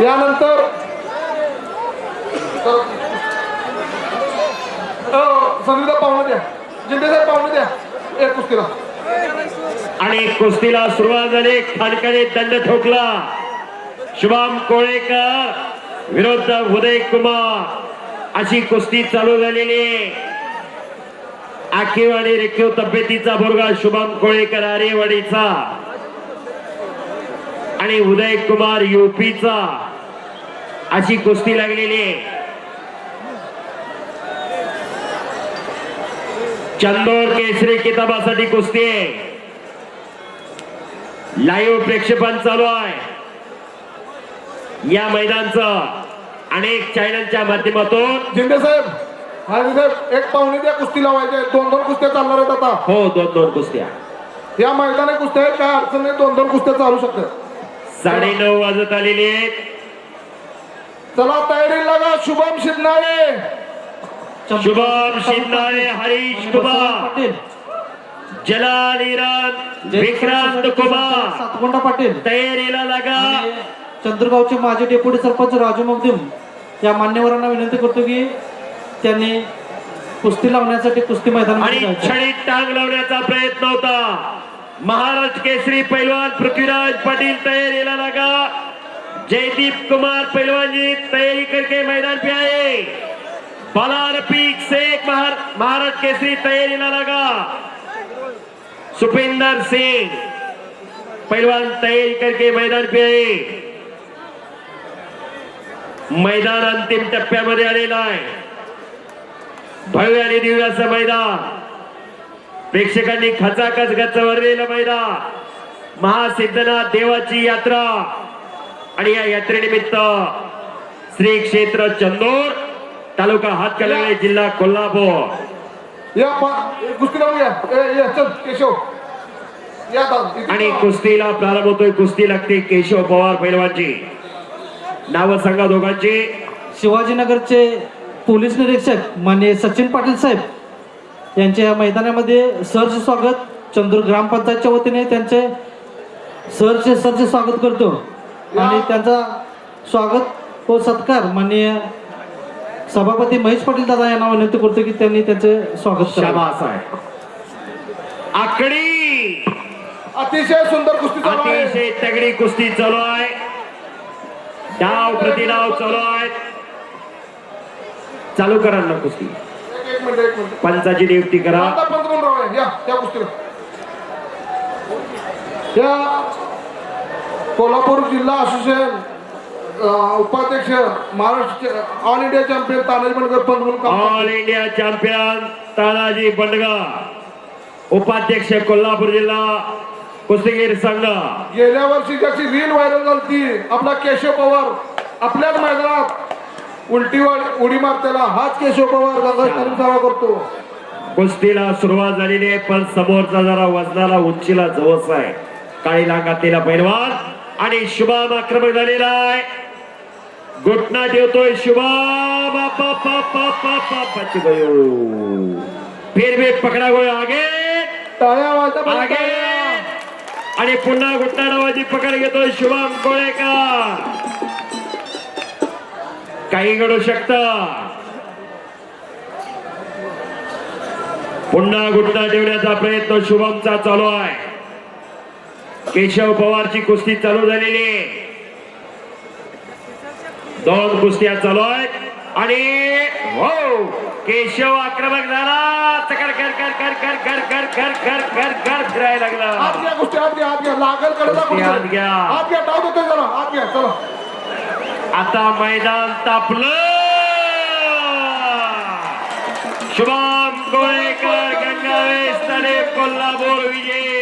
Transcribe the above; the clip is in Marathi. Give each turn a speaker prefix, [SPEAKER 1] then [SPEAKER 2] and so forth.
[SPEAKER 1] यानंतर संगीता पाहुणे द्या. जिंदे पाहुणे द्या. एक कुस्तीला.
[SPEAKER 2] आणि कुस्तीला सुरुवात झाली. खानकडे दंड ठोकला. शुभम कोळेकर विरुद्ध उदय कुमार. अशी कुस्ती चालू झालेली आहे. आखीव आणि रेखीव तब्येतीचा मुलगा शुभम कोळेकर आरेवाडीचा. आणि उदय कुमार युपीचा अशी कुस्ती लागलेली आहे. चंदोर केसरी किताबासाठी कुस्ती आहे. लाईव्ह प्रेक्षेपण चालू आहे. या मैदानचं अनेक चॅनलच्या माध्यमातून
[SPEAKER 1] जिंदे साहेब हाजी साहेब एक पाहुणे द्या कुस्ती लावायचे दोन दोन कुस्त्या चालणार आहेत आता.
[SPEAKER 2] हो दोन दोन कुस्त्या.
[SPEAKER 1] या मैदानी कुस्त्या आहेत काय अडचण नाही. दोन दोन कुस्त्या चालू शकतात.
[SPEAKER 2] साडेनऊ वाजत आलेले आहेत.
[SPEAKER 1] चला तयारी लागा शुभम शिरणारे
[SPEAKER 2] शुभम शिंदाळे हरीश कुमार.
[SPEAKER 3] पाटील.
[SPEAKER 2] जलाल इराण विक्रांत कुमार
[SPEAKER 3] सातकोंडा पाटील.
[SPEAKER 2] तयारीला लागा.
[SPEAKER 3] चंद्रगावचे माजी डेप्युटी सरपंच राजू मगदूम. या मान्यवरांना विनंती करतो की त्यांनी कुस्ती लावण्यासाठी कुस्ती मैदान
[SPEAKER 2] आणि छडीत टांग लावण्याचा प्रयत्न होता. महाराज केसरी पैलवान पृथ्वीराज पाटील तयारीला लगा. जयदीप कुमार पहलवान जी तैयारी करके मैदान पे आए। बलार पीक से महार- महाराज केसरी तैयारीला लगा। सुपिंदर सिंह पहलवान तैयारी करके मैदान पे आए। मैदान अंतिम टप्प्यामध्ये आलेला आहे। भव्य आणि दिव्याचं मैदान। प्रेक्षकांनी खचाखच गच्च भरलेलं मैदान। महासिद्धनाथ देवाची यात्रा। आणि या यात्रेनिमित्त श्री क्षेत्र चंदोर तालुका हातकणंगले जिल्हा कोल्हापूर. आणि. कुस्तीला प्रारंभ होतोय कुस्ती लागते केशव पवार पैलवानची. नाव सांगा दोघांची.
[SPEAKER 3] शिवाजीनगरचे पोलीस निरीक्षक माननीय सचिन पाटील साहेब यांच्या या मैदानामध्ये सहर्ष स्वागत. चंद्र ग्रामपंचायतच्या वतीने त्यांचे सहर्ष सहर्ष स्वागत करतो. आणि त्यांचा स्वागत व सत्कार माननीय सभापती महेश पाटील दादा यांना विनंती करतो की त्यांनी त्यांचे स्वागत
[SPEAKER 2] आहे आकडी!
[SPEAKER 1] अतिशय सुंदर कुस्ती चालू आहे.
[SPEAKER 2] अतिशय तगडी कुस्ती चालू आहे. डाव प्रतिडाव चालू आहे. चालू करा ना कुस्ती. पंचाची नियुक्ती करा.
[SPEAKER 1] आता पंच म्हणून राव या त्या कुस्तीला. या कोल्हापूर जिल्हा असोसिएशन उपाध्यक्ष Maharashtra all India champion Tanaji Bankar पंच.
[SPEAKER 2] All India champion Tanaji Bandga उपाध्यक्ष कोल्हापूर जिल्हा कुस्तीगीर संघ.
[SPEAKER 1] गेल्या वर्षी ज्याची रील व्हायरल झाली आपला केशव पवार आपल्याच मैदानात उलटी उडी मारतेला हाच केशव पवार सारा करतो.
[SPEAKER 2] कुस्तीला सुरुवात झालेली आहे पण समोरचा जरा वजनाला उंचीला जवस आहे. काळी लागातीला पैलवान आणि शुभम आक्रमक झालेला आहे. घुटना ठेवतोय शुभम फिर भी पकडा गयो. आगे. आगे. आणि पुन्हा घुटना नावाची पकड घेतोय शुभम कोळेकर काही घडू शकत. पुन्हा घुटना ठेवण्याचा प्रयत्न शुभमचा चालू आहे. केशव पवारची कुस्ती चालू झालेली. आहे दोन कुस्त्या चालू आहेत. आणि हो केशव आक्रमक झाला. चकर कर कर कर कर कर कर कर कर कर कर फिरायला
[SPEAKER 1] आत
[SPEAKER 2] लागला
[SPEAKER 1] घ्या कुस्ती आत घ्या आत घ्या. लागल कडला
[SPEAKER 2] कुस्ती आत घ्या.
[SPEAKER 1] आत घ्या डाव देतोय जरा. आत घ्या चला.
[SPEAKER 2] आता मैदान तापलं. शुभम गोळेकर गंगावेश तले कोल्हापूर विजय.